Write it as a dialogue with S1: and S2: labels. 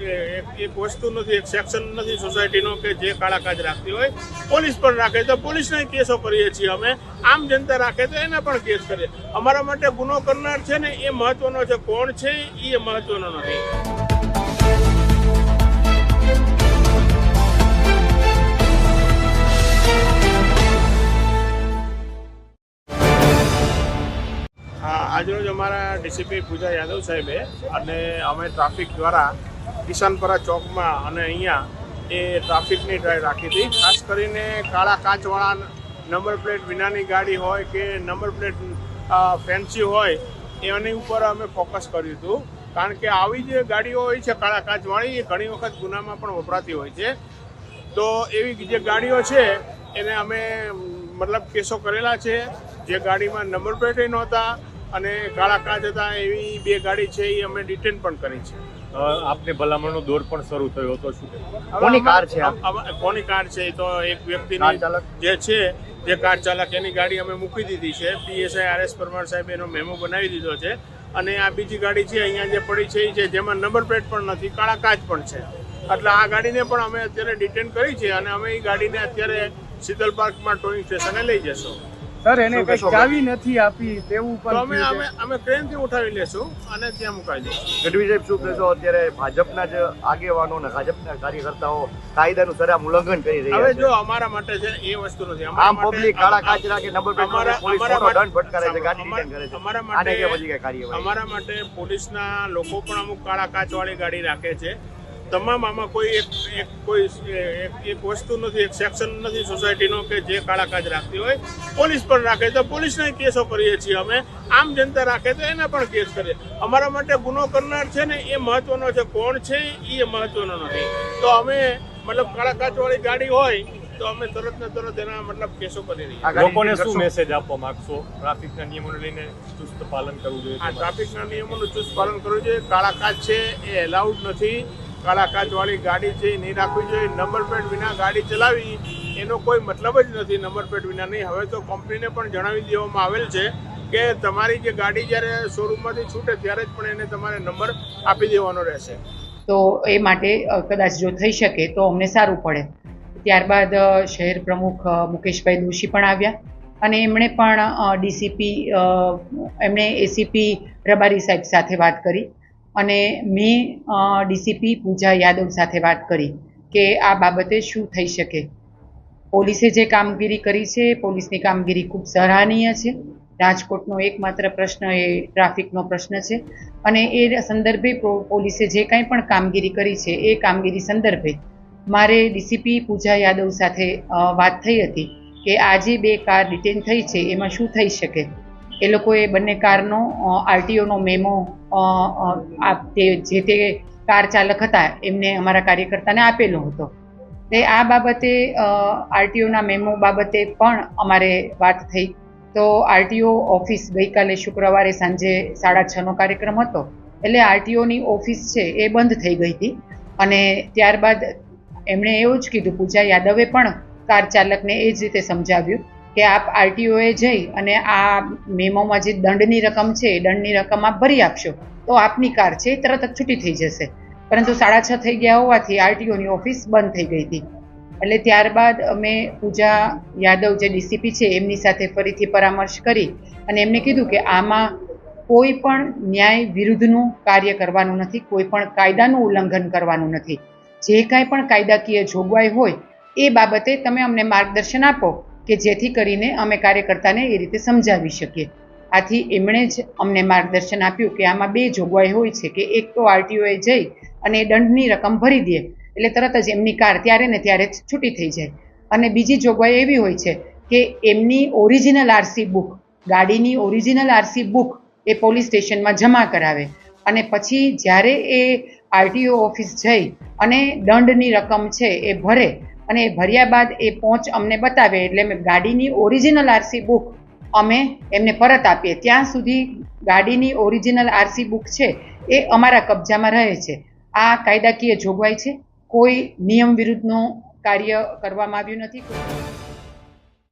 S1: એક વસ્તુ નથી, એક સેક્શન નથી સોસાયટીનો કે જે કાળા કાજ રાખતી હોય, પોલીસ પણ રાખે તો પોલીસને કેસો કરીએ છીએ અમે. આમ જનતા રાખે તો એને પણ કેસ કરીએ. અમારા માટે ગુનો કરનાર છે ને, એ મહત્વનો છે. કોણ છે એ મહત્વનો નથી. આજરોજ અમારા ડીસીપી પૂજા યાદવ સાહેબે અને અમે ટ્રાફિક દ્વારા કિશનપરા ચોકમાં અને અહીંયા એ ટ્રાફિકની ડ્રાઈવ રાખી હતી. ખાસ કરીને કાળા કાચવાળા નંબર પ્લેટ વિનાની ગાડી હોય કે નંબર પ્લેટ ફેન્સી હોય, એની ઉપર અમે ફોકસ કર્યું હતું. કારણ કે આવી જે ગાડીઓ હોય છે કાળા કાચવાળી, એ ઘણી વખત ગુનામાં પણ વપરાતી હોય છે. તો એવી જે ગાડીઓ છે, એને અમે મતલબ કેસો કરેલા છે. જે ગાડીમાં નંબર પ્લેટ નહોતા અને કાળા કાચ હતા, એવી બે ગાડી છે, એ અમે ડિટેન પણ કરી છે.
S2: આપને ભલામણનો દોર પણ શરૂ થયો હતો શું
S3: કોની કાર છે
S1: કોની કાર છે એ તો એક
S3: વ્યક્તિ
S1: વ્યક્તિની
S3: ચાલક?
S1: જે છે જે કાર ચાલક એની ગાડી અમે મૂકી દીધી છે. પીએસઆઈ આર એસ પરમાર સાહેબ એનો મેમો બનાવી દીધો છે. અને આ બીજી ગાડી છે અહીંયા જે પડી છે એ છે જેમાં નંબર પ્લેટ પણ નથી કાળા કાચ પણ છે. એટલે આ ગાડીને પણ અમે અત્યારે ડિટેન કરી છે અને અમે એ ગાડીને અત્યારે શીતલ પાર્કમાં ટોઈંગ સ્ટેશને લઈ જશું.
S4: સર એને કઈ? ચાવી નથી આપી તેવું પણ
S1: અમે અમે અમે ક્રેનથી ઉઠાવી લેશું અને ત્યાં મુકાઈ દઈશું
S3: ગઢવી સાહેબ શું કહેશો? અત્યારે ભાજપના જ આગેવાનો અને ભાજપના કાર્યકર્તાઓ કાયદાનું સરામ ઉલ્લંઘન કરી
S1: હવે જો અમારા માટે છે એ વસ્તુ નથી.
S3: આમ પબ્લિક કાળા કાચરા કે નંબર પ્લેટ
S1: અમારા-
S3: પોલીસ
S1: અમારા
S3: દંડ ફટકારે છે ગાડી ડિટેન કરે છે.
S1: અમારા
S3: આને કે પછી કઈ કાર્યવાહી?
S1: અમારા માટે પોલીસના લોકો પણ અમુક કાળા કાચવાળી ગાડી રાખે છે. તમામ આમાં કોઈ એક એક કોઈ એક વસ્તુ નથી એક સેક્શન નથી સોસાયટીનો કે જે કાળા કાચ રાખતી હોય. પોલીસ પણ રાખે તો પોલીસને કેસો કરીએ છીએ અમે. આમ જનતા રાખે તો એને પણ કેસ કરીએ. અમારા માટે ગુનો કરનાર છે ને એ મહત્વનો છે. કોણ છે એ મહત્વનો નથી. તો અમે મતલબ કાળા કાચવાળી ગાડી હોય તો અમે તરત ને તરત એના મતલબ કેસો કરી રહ્યા
S2: લોકોને શું મેસેજ આપવા માંગશો? ટ્રાફિકના નિયમોને લઈને ચુસ્ત પાલન કરવું જોઈએ
S1: આ ટ્રાફિકના નિયમોનું ચુસ્ત પાલન કરવું જોઈએ. કાળા કાચ છે એ એલાઉડ નથી. કાળા કાચવાળી ગાડી છે નહીં રાખવી જોઈએ નંબર પ્લેટ વિના ગાડી ચલાવી, એનો કોઈ મતલબ જ નથી નંબર પ્લેટ વિના. નહીં, હવે તો કંપનીને પણ જણાવી દેવામાં આવેલ છે કે તમારી જે ગાડી જ્યારે શોરૂમમાંથી છૂટે ત્યારે જ પણ એને તમારે નંબર આપી દેવાનો રહેશે.
S5: તો એ માટે કદાચ જો થઈ શકે તો અમને સારું પડે. ત્યારબાદ શહેર પ્રમુખ મુકેશભાઈ દોશી પણ આવ્યા અને એમણે પણ ડીસીપી એમણે એસીપી રબારી સાહેબ સાથે વાત કરી. અને મેં ડીસીપી પૂજા યાદવ સાથે વાત કરી કે આ બાબતે શું થઈ શકે. પોલીસે જે કામગીરી કરી છે, પોલીસની કામગીરી ખૂબ સરાહનીય છે. રાજકોટનો એકમાત્ર પ્રશ્ન એ ટ્રાફિકનો પ્રશ્ન છે. અને એ સંદર્ભે પોલીસે જે કાંઈ પણ કામગીરી કરી છે, એ કામગીરી સંદર્ભે મારે ડીસીપી પૂજા યાદવ સાથે વાત થઈ હતી કે આ જે બે કાર ડિટેન થઈ છે, એમાં શું થઈ શકે. એ લોકોએ બંને કારનો આરટીઓનો મેમો જે તે કાર ચાલક હતા, એમને અમારા કાર્યકર્તાને આપેલો હતો. તે આ બાબતે આરટીઓના મેમો બાબતે પણ અમારે વાત થઈ. તો આરટીઓ ઓફિસ ગઈકાલે શુક્રવારે સાંજે સાડા છનો કાર્યક્રમ હતો. એટલે આરટીઓની ઓફિસ છે એ બંધ થઈ ગઈ હતી. અને ત્યારબાદ એમણે એવું જ કીધું, પૂજા યાદવે પણ કાર ચાલકને એ જ રીતે સમજાવ્યું. કે આપ આરટીઓએ જઈ અને આ મેમોમાં જે દંડની રકમ છે, એ દંડની રકમ આપ ભરી આપશો. તો આપની કાર છે એ તરત જ છૂટી થઈ જશે. પરંતુ સાડા છ થઈ ગયા હોવાથી આરટીઓની ઓફિસ બંધ થઈ ગઈ હતી. એટલે ત્યારબાદ અમે પૂજા યાદવ જે ડીસીપી છે, એમની સાથે ફરીથી પરામર્શ કરી અને એમને કીધું કે આમાં કોઈ પણ ન્યાય વિરુદ્ધનું કાર્ય કરવાનું નથી, કોઈ પણ કાયદાનું ઉલ્લંઘન કરવાનું નથી. જે કાંઈ પણ કાયદાકીય જોગવાઈ હોય, એ બાબતે તમે અમને માર્ગદર્શન આપો. કે જેથી કરીને અમે કાર્યકર્તાને એ રીતે સમજાવી શકીએ. આથી એમણે જ અમને માર્ગદર્શન આપ્યું કે આમાં બે જોગવાઈ હોય છે, કે એક તો આરટીઓએ જઈ અને દંડની રકમ ભરી દે, એટલે તરત જ એમની કાર ત્યારે ને ત્યારે જ છૂટી થઈ જાય. અને બીજી જોગવાઈ એવી હોય છે કે એમની ઓરિજિનલ આરસી બુક, ગાડીની ઓરિજિનલ આરસી બુક એ પોલીસ સ્ટેશનમાં જમા કરાવે. અને પછી જ્યારે એ આરટીઓ ઓફિસ જઈ અને દંડની રકમ છે એ ભરે અને એ ભર્યા બાદ એ પહોંચ અમને બતાવે. એટલે અમે ગાડીની ઓરિજિનલ આરસી બુક અમે એમને પરત આપીએ. ત્યાં સુધી ગાડીની ઓરિજિનલ આરસી બુક છે એ અમારા કબજામાં રહે છે. આ કાયદાકીય જોગવાઈ છે. કોઈ નિયમ વિરુદ્ધનું કાર્ય કરવામાં આવ્યું નથી.